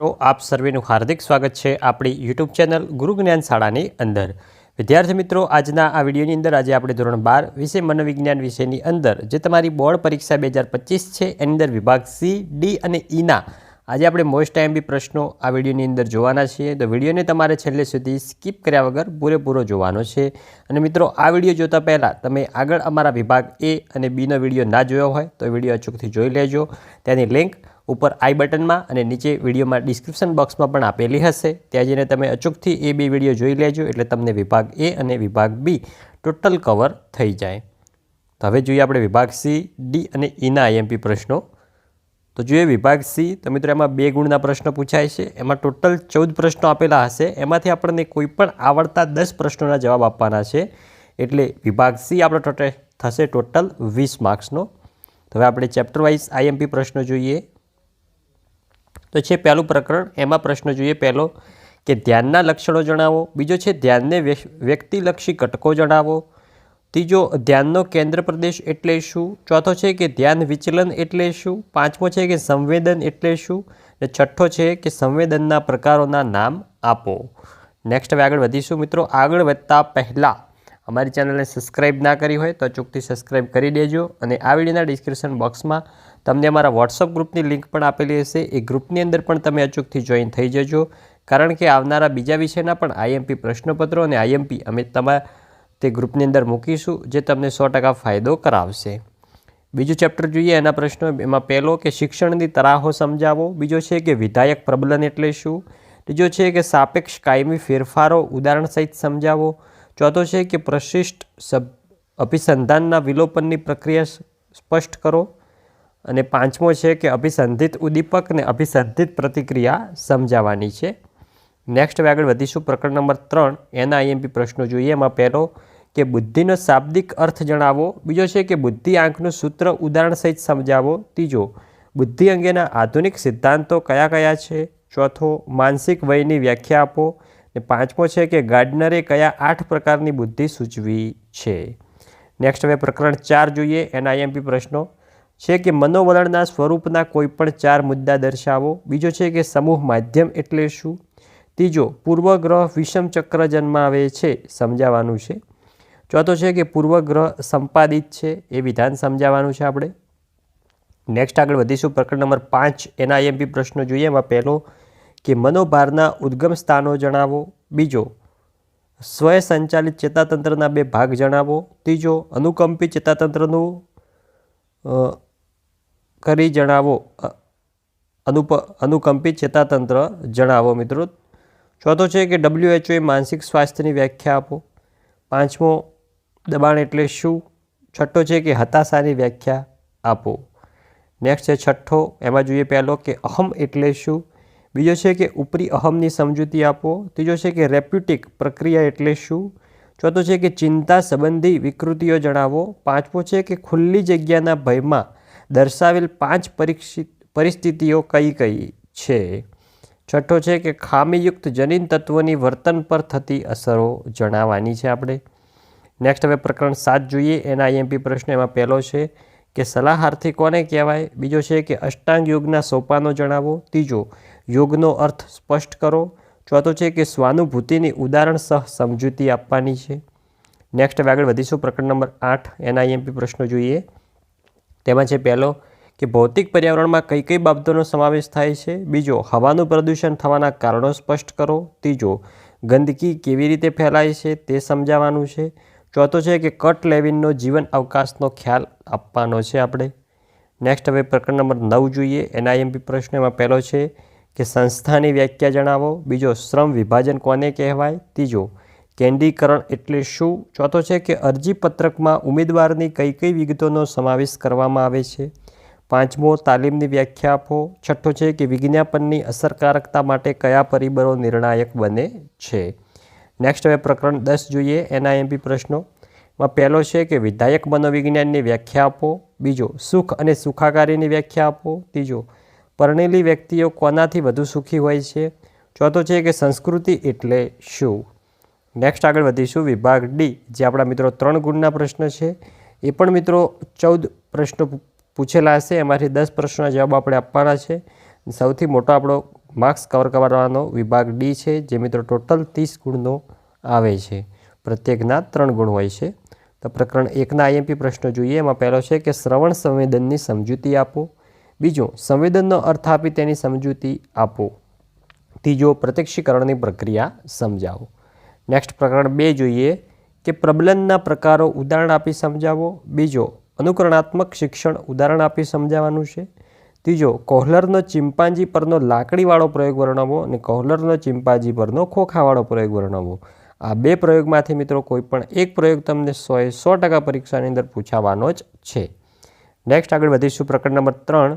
તો આપ સર્વેનું હાર્દિક સ્વાગત છે આપણી યુટ્યુબ ચેનલ ગુરુ જ્ઞાન શાળાની અંદર. વિદ્યાર્થી મિત્રો, આજના આ વિડીયોની અંદર આજે આપણે ધોરણ બાર વિશે મનોવિજ્ઞાન વિષયની અંદર, જે તમારી બોર્ડ પરીક્ષા બે હજાર પચીસ છે, એની અંદર વિભાગ સી, ડી અને ઈના આજે આપણે મોસ્ટ ટાઈમ બી પ્રશ્નો આ વિડીયોની અંદર જોવાના છીએ. તો વિડીયોને તમારે છેલ્લે સુધી સ્કીપ કર્યા વગર પૂરેપૂરો જોવાનો છે. અને મિત્રો, આ વીડિયો જોતા પહેલાં તમે આગળ અમારા વિભાગ એ અને બીનો વીડિયો ના જોયો હોય તો વીડિયો અચૂકથી જોઈ લેજો. તેની લિંક ઉપર આઈ બટનમાં અને નીચે વિડીયોમાં ડિસ્ક્રિપ્શન બોક્સમાં પણ આપેલી હશે. ત્યાં જઈને તમે અચૂકથી એ બે વીડિયો જોઈ લેજો, એટલે તમને વિભાગ એ અને વિભાગ બી ટોટલ કવર થઈ જાય. તો હવે જોઈએ આપણે વિભાગ સી ડી અને ઈના આઈએમપી પ્રશ્નો. તો જોઈએ વિભાગ સી તો મિત્રો એમાં બે ગુણના પ્રશ્નો પૂછાય છે. એમાં ટોટલ ચૌદ પ્રશ્નો આપેલા હશે. એમાંથી આપણને કોઈ પણ આવડતા દસ પ્રશ્નોના જવાબ આપવાના છે. એટલે વિભાગ સી આપણો ટોટલ થશે ટોટલ વીસ માર્ક્સનો તો હવે આપણે ચેપ્ટર વાઇઝ આઈએમપી પ્રશ્નો જોઈએ. તો છે પહેલું પ્રકરણ, એમાં પ્રશ્ન જોઈએ પહેલો કે ધ્યાનના લક્ષણો જણાવો, બીજો છે ધ્યાનને વ્ય- વ્યક્તિલક્ષી ઘટકો જણાવો, ત્રીજો ધ્યાનનો કેન્દ્ર પ્રદેશ એટલે શું, ચોથો છે કે ધ્યાન વિચલન એટલે શું, પાંચમો છે કે સંવેદન એટલે શું અને છઠ્ઠો છે કે સંવેદનના પ્રકારોના નામ આપો. નેક્સ્ટ હવે આગળ વધીશું. મિત્રો, આગળ વધતા પહેલાં અમારી ચેનલને સબસ્ક્રાઈબ ના કરી હોય તો ચૂકથી સબસ્ક્રાઈબ કરી દેજો અને આ વિડીયોના ડિસ્ક્રિપ્શન બોક્સમાં તમને અમારા વોટ્સઅપ ગ્રુપની લિંક પણ આપેલી હશે. એ ગ્રુપની અંદર પણ તમે અચૂકથી જોઈન થઈ જજો. કારણ કે આવનારા બીજા વિષયના પણ આઈએમપી પ્રશ્નપત્રો અને આઈએમપી અમે તમારા તે ગ્રુપની અંદર મૂકીશું, જે તમને સો ટકા ફાયદો કરાવશે. બીજું ચેપ્ટર જોઈએ એના પ્રશ્નો. એમાં પહેલો કે શિક્ષણની તરાહો સમજાવો. બીજો છે કે વિધાયક પ્રબલન એટલે શું? ત્રીજો છે કે સાપેક્ષ કાયમી ફેરફારો ઉદાહરણ સહિત સમજાવો. ચોથો છે કે પ્રશિષ્ટ સબ અભિસંધાનના વિલોપનની પ્રક્રિયા સ્પષ્ટ કરો. અને પાંચમો છે કે અભિસંધિત ઉદ્દીપક અને અભિસંધિત પ્રતિક્રિયા સમજાવવાની છે. નેક્સ્ટ હવે આગળ વધીશું. પ્રકરણ નંબર ત્રણ એના આઈએમપી પ્રશ્નો જોઈએ. એમાં પહેલો કે બુદ્ધિનો શાબ્દિક અર્થ જણાવો. બીજો છે કે બુદ્ધિ આંકનું સૂત્ર ઉદાહરણ સહિત સમજાવો. ત્રીજો, બુદ્ધિ અંગેના આધુનિક સિદ્ધાંતો કયા કયા છે? ચોથો, માનસિક વયની વ્યાખ્યા આપો. ને પાંચમો છે કે ગાર્ડનરે કયા આઠ પ્રકારની બુદ્ધિ સૂચવી છે? નેક્સ્ટ હવે પ્રકરણ ચાર જોઈએ. એના આઈએમપી પ્રશ્નો. છે કે મનોવલણના સ્વરૂપના કોઈપણ ચાર મુદ્દા દર્શાવો. બીજો છે કે સમૂહ માધ્યમ એટલે શું? ત્રીજો, પૂર્વગ્રહ વિષમ ચક્ર જન્માવે છે સમજાવવાનું છે. ચોથો છે કે પૂર્વગ્રહ સંપાદિત છે એ વિધાન સમજાવવાનું છે આપણે. નેક્સ્ટ આગળ વધીશું પ્રકરણ નંબર પાંચ એના આઈએમપી પ્રશ્નો જોઈએ. એમાં પહેલો કે મનોભારના ઉદ્ગમ સ્થાનો જણાવો. બીજો સ્વય સંચાલિત ચેતાતંત્રના બે ભાગ જણાવો. ત્રીજો અનુકંપી ચેતાતંત્રનું કરી જણાવો. અનુપ, અનુકંપિત ચેતાતંત્ર જણાવો મિત્રો. ચોથો છે કે ડબ્લ્યુએચઓએ માનસિક સ્વાસ્થ્યની વ્યાખ્યા આપો. પાંચમો, દબાણ એટલે શું? છઠ્ઠો છે કે હતાશાની વ્યાખ્યા આપો. નેક્સ્ટ છે છઠ્ઠો, એમાં જોઈએ પહેલો કે અહમ એટલે શું? બીજો છે કે ઉપરી અહમની સમજૂતી આપો. ત્રીજો છે કે રેપ્યુટિક પ્રક્રિયા એટલે શું? ચોથો છે કે ચિંતા સંબંધી વિકૃતિઓ જણાવો. પાંચમો છે કે ખુલ્લી જગ્યાના ભયમાં દર્શાવેલ પાંચ પરીક્ષિત પરિસ્થિતિઓ કઈ કઈ છે? છઠ્ઠો છે કે ખામીયુક્ત જનીન તત્વોની વર્તન પર થતી અસરો જણાવવાની છે આપણે. નેક્સ્ટ હવે પ્રકરણ સાત જોઈએ. એના આઈએમપી પ્રશ્ન એમાં પહેલો છે કે સલાહાર્થી કોને કહેવાય? બીજો છે કે અષ્ટાંગ યોગના સોપાનો જણાવો. ત્રીજો, યોગનો અર્થ સ્પષ્ટ કરો. ચોથો છે કે સ્વાનુભૂતિની ઉદાહરણ સહ સમજૂતી આપવાની છે. નેક્સ્ટ હવે આગળ વધીશું. પ્રકરણ નંબર આઠ એના આઈએમપી પ્રશ્નો જોઈએ. તેમાં છે પહેલો કે ભૌતિક પર્યાવરણમાં કઈ કઈ બાબતોનો સમાવેશ થાય છે? બીજો, હવાનું પ્રદૂષણ થવાના કારણો સ્પષ્ટ કરો. ત્રીજો, ગંદકી કેવી રીતે ફેલાય છે તે સમજાવવાનું છે. ચોથો છે કે કટ લેવિનનો જીવન અવકાશનો ખ્યાલ આપવાનો છે આપણે. નેક્સ્ટ હવે પ્રકરણ નંબર નવ જોઈએ. એના આઈએમપી પ્રશ્ન એમાં પહેલો છે કે સંસ્થાની વ્યાખ્યા જણાવો. બીજો, શ્રમ વિભાજન કોને કહેવાય? ત્રીજો, કેન્દ્રીકરણ એટલે શું? ચોથો છે કે અરજી પત્રકમાં ઉમેદવારની કઈ કઈ વિગતોનો સમાવેશ કરવામાં આવે છે? પાંચમો, તાલીમની વ્યાખ્યા આપો. છઠ્ઠો છે કે વિજ્ઞાપનની અસરકારકતા માટે કયા પરિબળો નિર્ણાયક બને છે? નેક્સ્ટ હવે પ્રકરણ દસ જોઈએ એના એમપી પ્રશ્નો. માં પહેલો છે કે વિધાયક મનોવિજ્ઞાનની વ્યાખ્યા આપો. બીજો, સુખ અને સુખાકારીની વ્યાખ્યા આપો. ત્રીજો પરણેલી વ્યક્તિઓ કોનાથી વધુ સુખી હોય છે? ચોથો છે કે સંસ્કૃતિ એટલે શું? નેક્સ્ટ આગળ વધીશું. વિભાગ ડી, જે આપણા મિત્રો ત્રણ ગુણના પ્રશ્ન છે. એ પણ મિત્રો ચૌદ પ્રશ્નો પૂછેલા હશે. એમાંથી દસ પ્રશ્નોના જવાબ આપણે આપવાના છે. સૌથી મોટો આપણો માર્ક્સ કવર કરવાનો વિભાગ ડી છે, જે મિત્રો ટોટલ ત્રીસ ગુણનો આવે છે. પ્રત્યેકના ત્રણ ગુણ હોય છે. તો પ્રકરણ એકના આઈએમપી પ્રશ્નો જોઈએ. એમાં પહેલો છે કે શ્રવણ સંવેદનની સમજૂતી આપો. બીજો, સંવેદનનો અર્થ આપી તેની સમજૂતી આપો. ત્રીજો, પ્રત્યક્ષીકરણની પ્રક્રિયા સમજાવો. નેક્સ્ટ પ્રકરણ બે જોઈએ કે પ્રબલનના પ્રકારો ઉદાહરણ આપી સમજાવો. બીજો, અનુકરણાત્મક શિક્ષણ ઉદાહરણ આપી સમજાવવાનું છે. ત્રીજો, કોહલરનો ચિમ્પાન્જી પરનો લાકડીવાળો પ્રયોગ વર્ણવો અને કોહલરનો ચિમ્પાન્જી પરનો ખોખાવાળો પ્રયોગ વર્ણવો. આ બે પ્રયોગમાંથી મિત્રો કોઈ પણ એક પ્રયોગ તમને સોએ સો ટકા પરીક્ષાની અંદર પૂછાવાનો જ છે. નેક્સ્ટ આગળ વધીશું પ્રકરણ નંબર ત્રણ.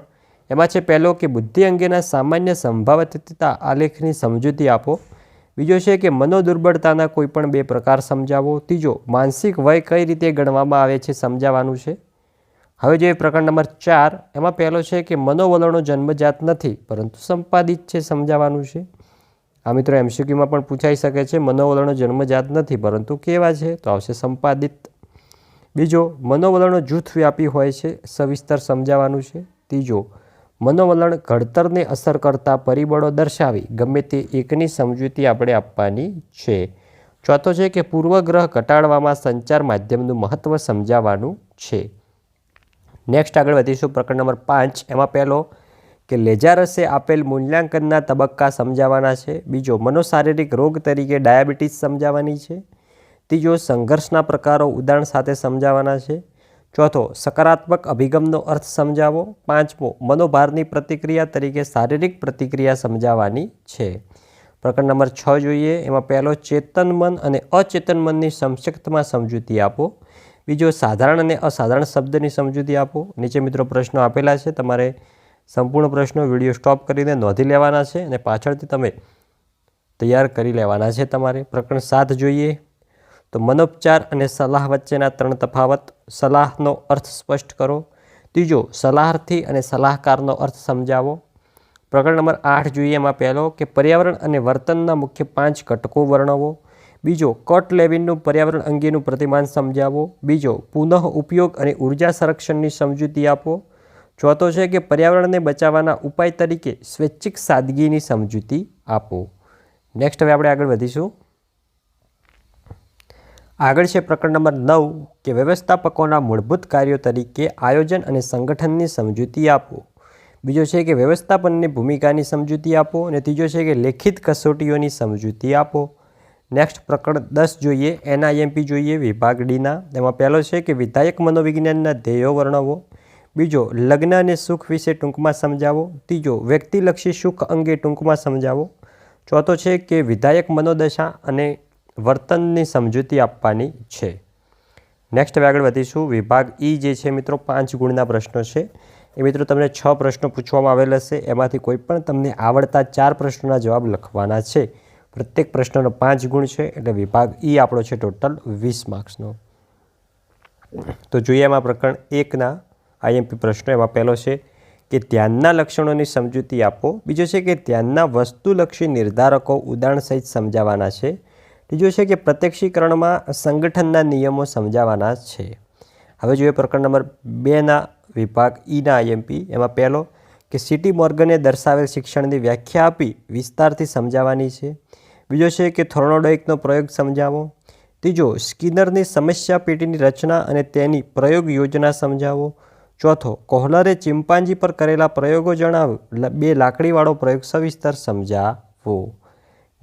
એમાં છે પહેલો કે બુદ્ધિ અંગેના સામાન્ય સંભાવતતા આલેખની સમજૂતી આપો. બીજો છે કે મનોદુર્બળતાના કોઈ પણ બે પ્રકાર સમજાવો. ત્રીજો, માનસિક વય કઈ રીતે ગણવામાં આવે છે સમજાવવાનું છે. હવે જોઈએ પ્રકરણ નંબર ચાર. એમાં પહેલો છે કે મનોવલણો જન્મજાત નથી, પરંતુ સંપાદિત છે સમજાવવાનું છે. આ મિત્રો એમસીક્યુમાં પણ પૂછાઈ શકે છે, મનોવલણો જન્મજાત નથી, પરંતુ કેવા છે? તો આવશે સંપાદિત બીજો, મનોવલણો જૂથવ્યાપી હોય છે, સવિસ્તર સમજાવવાનું છે. ત્રીજો, મનોવલણ ઘડતરને અસર કરતા પરિબળો દર્શાવી ગમે તે એકની સમજૂતી આપણે આપવાની છે. ચોથો છે કે પૂર્વગ્રહ ઘટાડવામાં સંચાર માધ્યમનું મહત્ત્વ સમજાવવાનું છે. નેક્સ્ટ આગળ વધીશું પ્રકરણ નંબર પાંચ. એમાં પહેલો, કે લેજારસે આપેલ મૂલ્યાંકનના તબક્કા સમજાવવાના છે. બીજો, મનોશારીરિક રોગ તરીકે ડાયાબિટીસ સમજાવવાની છે. ત્રીજો સંઘર્ષના પ્રકારો ઉદાહરણ સાથે સમજાવવાના છે. ચોથો, સકારાત્મક અભિગમનો અર્થ સમજાવો. પાંચમો, મનોભારની પ્રતિક્રિયા તરીકે શારીરિક પ્રતિક્રિયા સમજાવવાની છે. પ્રકરણ નંબર છ જોઈએ. એમાં પહેલો, ચેતન મન અને અચેતન મનની સંક્ષિપ્તમાં સમજૂતી આપો. બીજો, સાધારણ અને અસાધારણ શબ્દની સમજૂતી આપો. નીચે મિત્રો પ્રશ્નો આપેલા છે. તમારે સંપૂર્ણ પ્રશ્નો વીડિયો સ્ટોપ કરીને નોંધી લેવાના છે અને પાછળથી તમે તૈયાર કરી લેવાના છે તમારે. પ્રકરણ સાત જોઈએ. તો મનોપચાર અને સલાહ વચ્ચેના ત્રણ તફાવત. સલાહનો અર્થ સ્પષ્ટ કરો. ત્રીજો, સલાહાર્થી અને સલાહકારનો અર્થ સમજાવો. પ્રકરણ નંબર આઠ જોઈએ એમાં પહેલો કે પર્યાવરણ અને વર્તનના મુખ્ય પાંચ ઘટકો વર્ણવો. બીજો, કટ લેવિનનું પર્યાવરણ અંગેનું પ્રતિમાન સમજાવો. બીજો, પુનઃ ઉપયોગ અને ઊર્જા સંરક્ષણની સમજૂતી આપો. ચોથો છે કે પર્યાવરણને બચાવવાના ઉપાય તરીકે સ્વૈચ્છિક સાદગીની સમજૂતી આપો. નેક્સ્ટ હવે આપણે આગળ વધીશું. આગળ છે પ્રકરણ નંબર નવ, કે વ્યવસ્થાપકોના મૂળભૂત કાર્યો તરીકે આયોજન અને સંગઠનની સમજૂતી આપો. બીજો છે કે વ્યવસ્થાપનની ભૂમિકાની સમજૂતી આપો અને ત્રીજો છે કે લેખિત કસોટીઓની સમજૂતી આપો. નેક્સ્ટ પ્રકરણ દસ જોઈએ, એનઆઈએમપી જોઈએ, વિભાગ ડીના. એમાં પહેલો છે કે વિધાયક મનોવિજ્ઞાનના ધ્યેયો વર્ણવો. બીજો, લગ્ન અને સુખ વિશે ટૂંકમાં સમજાવો. ત્રીજો, વ્યક્તિલક્ષી સુખ અંગે ટૂંકમાં સમજાવો. ચોથો છે કે વિધાયક મનોદશા અને વર્તનની સમજૂતી આપવાની છે. નેક્સ્ટ હવે આગળ વધીશું. વિભાગ ઈ જે છે મિત્રો, પાંચ ગુણના પ્રશ્નો છે. એ મિત્રો તમને છ પ્રશ્નો પૂછવામાં આવેલ હશે એમાંથી કોઈ પણ તમને આવડતા ચાર પ્રશ્નોના જવાબ લખવાના છે. પ્રત્યેક પ્રશ્નનો પાંચ ગુણ છે, એટલે વિભાગ ઈ આપણો છે ટોટલ વીસ માર્ક્સનો. તો જોઈએ એમાં પ્રકરણ એકના આઈએમપી પ્રશ્નો. એમાં પહેલો છે કે ધ્યાનના લક્ષણોની સમજૂતી આપો. બીજો છે કે ધ્યાનના વસ્તુલક્ષી નિર્ધારકો ઉદાહરણ સહિત સમજાવવાના છે. ત્રીજો છે કે પ્રત્યક્ષીકરણમાં સંગઠનના નિયમો સમજાવવાના છે. હવે જોઈએ પ્રકરણ નંબર બેના વિભાગ ઈના આઈએમપી એમાં પહેલો કે સિટી મોર્ગને દર્શાવેલ શિક્ષણની વ્યાખ્યા આપી વિસ્તારથી સમજાવવાની છે. બીજો છે કે થોર્નોડોઇકનો પ્રયોગ સમજાવો. ત્રીજો, સ્કિનરની સમસ્યા પેટીની રચના અને તેની પ્રયોગ યોજના સમજાવો. ચોથો, કોહલરે ચિમ્પાન્જી પર કરેલા પ્રયોગો જણાવ. બે લાકડીવાળો પ્રયોગ સવિસ્તર સમજાવો.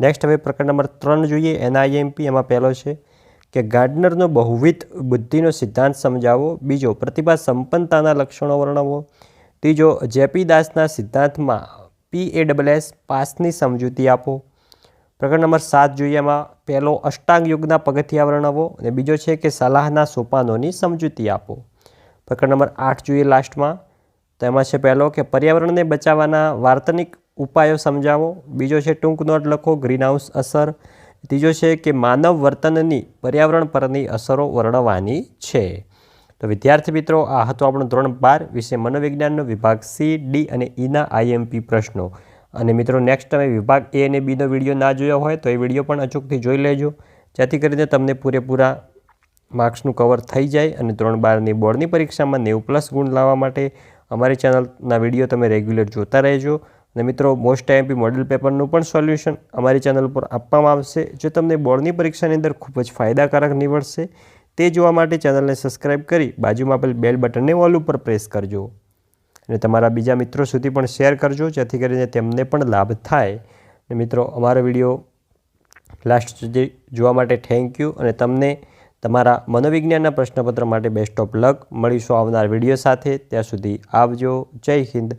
નેક્સ્ટ હવે પ્રકરણ નંબર ત્રણ જોઈએ. એનઆઈએમપી એમાં પહેલો છે કે ગાર્ડનરનો બહુવિધ બુદ્ધિનો સિદ્ધાંત સમજાવો. બીજો, પ્રતિભા સંપન્નતાના લક્ષણો વર્ણવો. ત્રીજો જેપી દાસના સિદ્ધાંતમાં પી એ ડબલ એસ પાસની સમજૂતી આપો. પ્રકરણ નંબર સાત જોઈએ એમાં પહેલો, અષ્ટાંગ યુગના પગથિયા વર્ણવો. અને બીજો છે કે સલાહના સોપાનોની સમજૂતી આપો. પ્રકરણ નંબર આઠ જોઈએ લાસ્ટમાં તો એમાં છે પહેલો કે પર્યાવરણને બચાવવાના વાર્તનિક ઉપાયો સમજાવો. બીજો છે, ટૂંક નોટ લખો ગ્રીનહાઉસ અસર. ત્રીજો છે કે, માનવ વર્તનની પર્યાવરણ પરની અસરો વર્ણવવાની છે. તો વિદ્યાર્થી મિત્રો, આ હતો આપણો ધોરણ બાર વિશે મનોવિજ્ઞાનનો વિભાગ સી, ડી અને ઈના આઈએમપી પ્રશ્નો. અને મિત્રો નેક્સ્ટ તમે વિભાગ એ અને બીનો વીડિયો ના જોયો હોય, તો એ વીડિયો પણ અચૂકથી જોઈ લેજો. જેથી કરીને તમને પૂરેપૂરા માર્ક્સનું કવર થઈ જાય અને ધોરણ બારની બોર્ડની પરીક્ષામાં નેવું પ્લસ ગુણ લાવવા માટે અમારી ચેનલના વીડિયો તમે રેગ્યુલર જોતા રહેજો. અને મિત્રો મોસ્ટ આઈએમપી મોડેલ પેપરનું પણ સોલ્યુશન અમારી ચેનલ પર આપવામાં આવશે. જો તમને બોર્ડની પરીક્ષાની અંદર ખૂબ જ ફાયદાકારક નીવડશે, તે જોવા માટે ચેનલને સબસ્ક્રાઇબ કરી બાજુમાં આપેલ બેલ બટનને ઓલ ઉપર પ્રેસ કરજો. અને તમારા બીજા મિત્રો સુધી પણ શેર કરજો, જેથી કરીને તેમને પણ લાભ થાય. અને મિત્રો, અમારો વીડિયો લાસ્ટ સુધી જોવા માટે થેન્ક યુ અને તમને તમારા મનોવિજ્ઞાનના પ્રશ્નપત્ર માટે બેસ્ટ ઓફ લક મળીશું આવનાર વીડિયો સાથે. ત્યાં સુધી આવજો. જય હિન્દ.